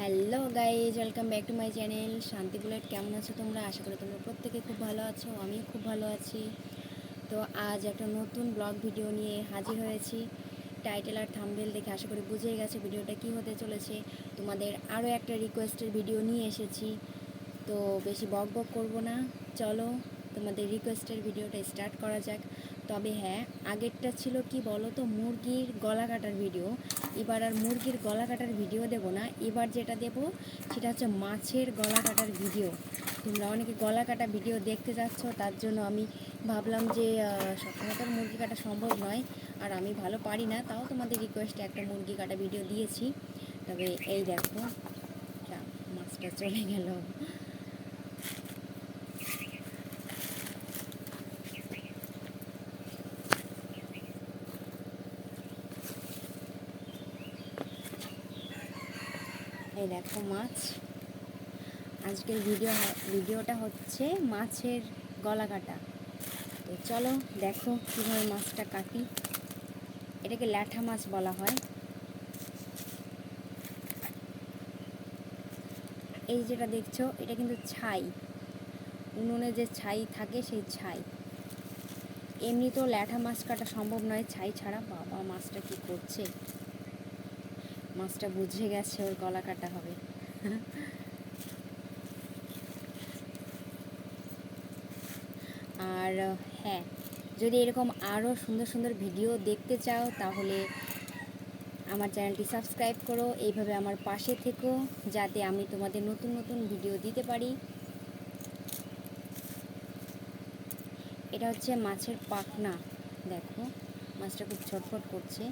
Hello guys welcome back to my channel Shanti Bullet, কেমন আছো তোমরা? আশা করি তোমরা প্রত্যেকে খুব ভালো আছো, আমিও খুব ভালো আছি। তো আজ একটা নতুন ব্লগ ভিডিও নিয়ে হাজির হয়েছি। টাইটেল আর থামবেল দেখে আশা করি বুঝেই গেছে ভিডিওটা কি হতে চলেছে। তোমাদের আরও একটা রিকোয়েস্টের ভিডিও নিয়ে এসেছি। তো বেশি বক বক করব না। চলো তোমাদের রিকোয়েস্টের ভিডিওটা স্টার্ট করা যাক। তবে হ্যাঁ আগেরটা ছিল কি বলো তো মুরগির গলা কাটার ভিডিও এবার আর মুরগির গলা কাটার ভিডিও দেব না। এবার যেটা দেব, সেটা হচ্ছে মাছের গলা কাটার ভিডিও তোমরা অনেকে গলা কাটা ভিডিও দেখতে যাচ্ছ, তার জন্য আমি ভাবলাম যে সবসময় মুরগি কাটা সম্ভব নয়, আর আমি ভালো পারি না, তাও তোমাদের রিকোয়েস্টে একটা মুরগি কাটা ভিডিও দিয়েছি। তবে এই দেখো মাছটা চলে গেল। এই দেখো মাছ। আজকের ভিডিও ভিডিওটা হচ্ছে মাছের গলা কাটা। তো চলো দেখো কীভাবে মাছটা কাটি। এটাকে ল্যাঠা মাছ বলা হয়। এই যেটা দেখছ, এটা কিন্তু ছাই। উনুনে যে ছাই থাকে সেই ছাই। এমনি তো ল্যাঠা মাছ কাটা সম্ভব নয়। ছাই ছাড়া বাবা মাছটা কি করছে? মাছটা বুঝে গেছে ওর গলা কাটা হবে। আর হ্যাঁ যদি এরকম আরও সুন্দর সুন্দর ভিডিও দেখতে চাও, তাহলে আমার চ্যানেলটি সাবস্ক্রাইব করো। এইভাবে আমার পাশে থেকো, যাতে আমি তোমাদের নতুন নতুন ভিডিও দিতে পারি। এটা হচ্ছে মাছের পাখনা। দেখো, মাছটা খুব ছটফট করছে।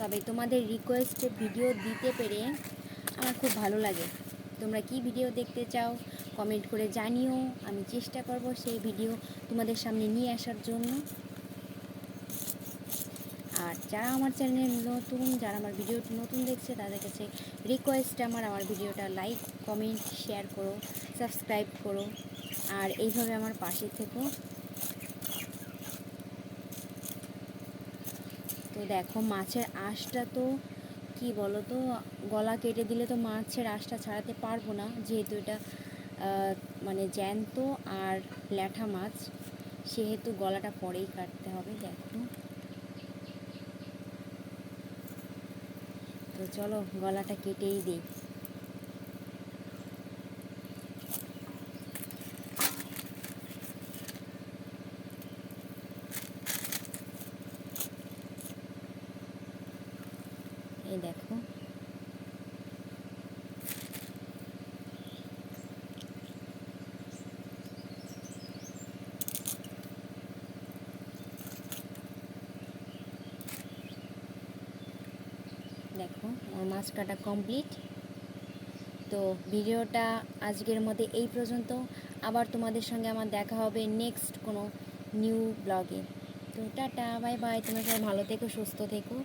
তবে তোমাদের রিকোয়েস্টে ভিডিও দিতে পেরে আমার খুব ভালো লাগে। তোমরা কি ভিডিও দেখতে চাও কমেন্ট করে জানিও। আমি চেষ্টা করব সেই ভিডিও তোমাদের সামনে নিয়ে আসার জন্য। আর যারা আমার চ্যানেলে নতুন, যারা আমার ভিডিও নতুন দেখছে, তাদের কাছে রিকোয়েস্ট আমার আমার ভিডিওটা লাইক কমেন্ট শেয়ার করো সাবস্ক্রাইব করো। আর এইভাবে আমার পাশে থেকো। তো দেখো, মাছের আঁশটা তো, কি বলো তো গলা কেটে দিলে তো মাছের আঁশটা ছাড়াতে পারব না। যেহেতু এটা মানে জ্যান্ত আর ল্যাঠা মাছ, সেহেতু গলাটা পরেই কাটতে হবে, দেখো। তো চলো, গলাটা কেটেই দিই। এই দেখো। দেখো, আমার মাছ কাটা কমপ্লিট তো ভিডিওটা আজকের মধ্যে এই পর্যন্ত। আবার তোমাদের সঙ্গে আমার দেখা হবে নেক্সট কোনো নিউ ব্লগে তো টাটা বাই বাই তোমরা সবাই ভালো থেকো, সুস্থ থেকো।